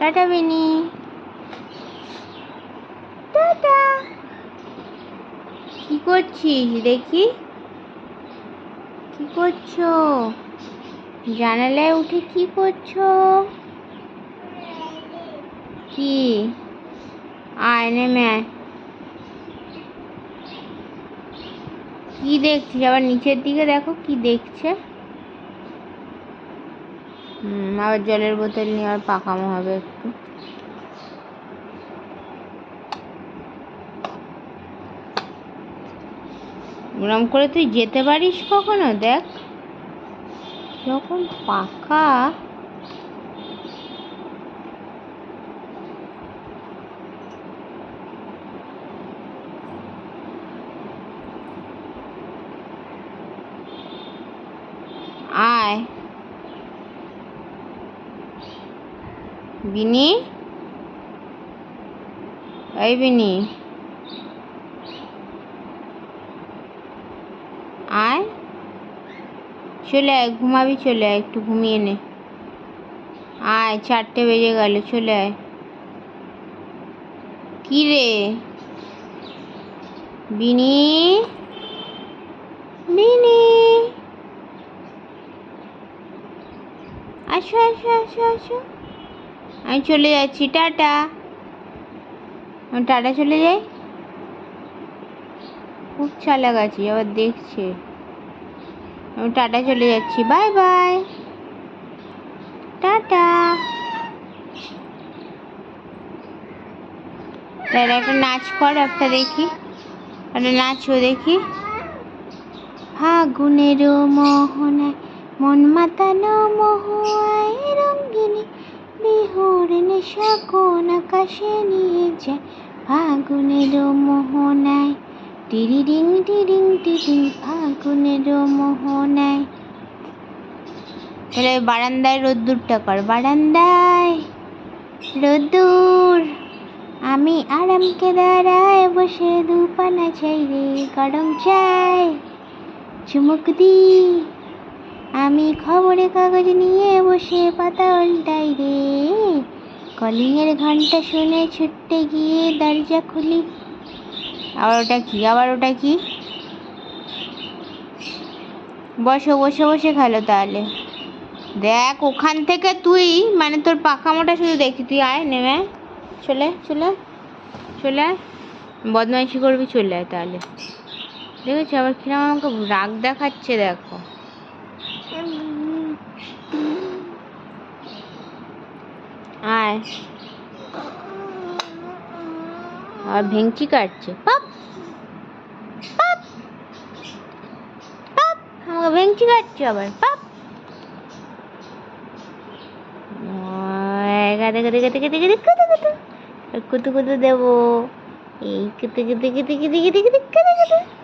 Tata বিনি tata কি করছিস, দেখি? কি করছ? জানালায় উঠে কি করছ? কি? আয় নেমে আয় কি দেখছিস? আবার নিচের দিকে দেখো, কি দেখছে? আবার জলের বোতল নিয়ে আবার পাকামো হবে একটু। ওরম করে তুই যেতে পারিস কখনো? দেখ। যখন পাকা। আয়। বিনি এই বিনি আয় চলে আয়, ঘুমাবি, চলে আয়, একটু ঘুমিয়ে নে। আয়, চারটে বেজে গেল, চলে আয়। কি রে? বিনি বিনি আসো আসো আসো আসো। আমি চলে যাচ্ছি, টাটা। টাটা চলে যাই? খুব চালাক আছি, আবার দেখছে। আমি টাটা চলে যাচ্ছি, বাই বাই। টাটা। তাহলে একটা নাচ কর, একটা দেখি। একটা নাচও দেখি। ফাগুনের মোহনায় মন মাতানো মহুয়ায় আকাশে নিয়ে যায় ফাগুনের মোহনায়। টিরিডিং টিরিং টিরিং, ফাগুনের মোহনায়। তাহলে বারান্দায় রোদ্দুরটা কর, বারান্দায়। রোদ্দুর, আমি আরামকে দাঁড়ায় বসে দুপানা চাই রে, গরম চাই। চুমুক দি, আমি খবরের কাগজ নিয়ে বসে পাতা উল্টাই রে। কলিংয়ের ঘণ্টা শুনে ছুটতে গিয়ে দরজা খুলি। আবার ওটা কি? আবার ওটা কি? বসো, বসে বসে খেলো তাহলে। দেখ, ওখান থেকে তুই মানে তোর পাখামোটা শুধু দেখি তুই আয়, নেমে। চলে চলে চলে। বদমাইশি করবি, চলে আয় তাহলে। দেখেছি? আবার কিরম আমাকে রাগ দেখাচ্ছে, দেখো। আয় আর ভেঙচি কাটছে পাপ পাপ পাপ আমাকে ভেঙচি কাটছে আবার পাপ গাদে গাদে কুতু কুতু কুতু কুতু দেবো এই কুতু কুতু কুতু কুতু কুতু কুতু কুতু কুতু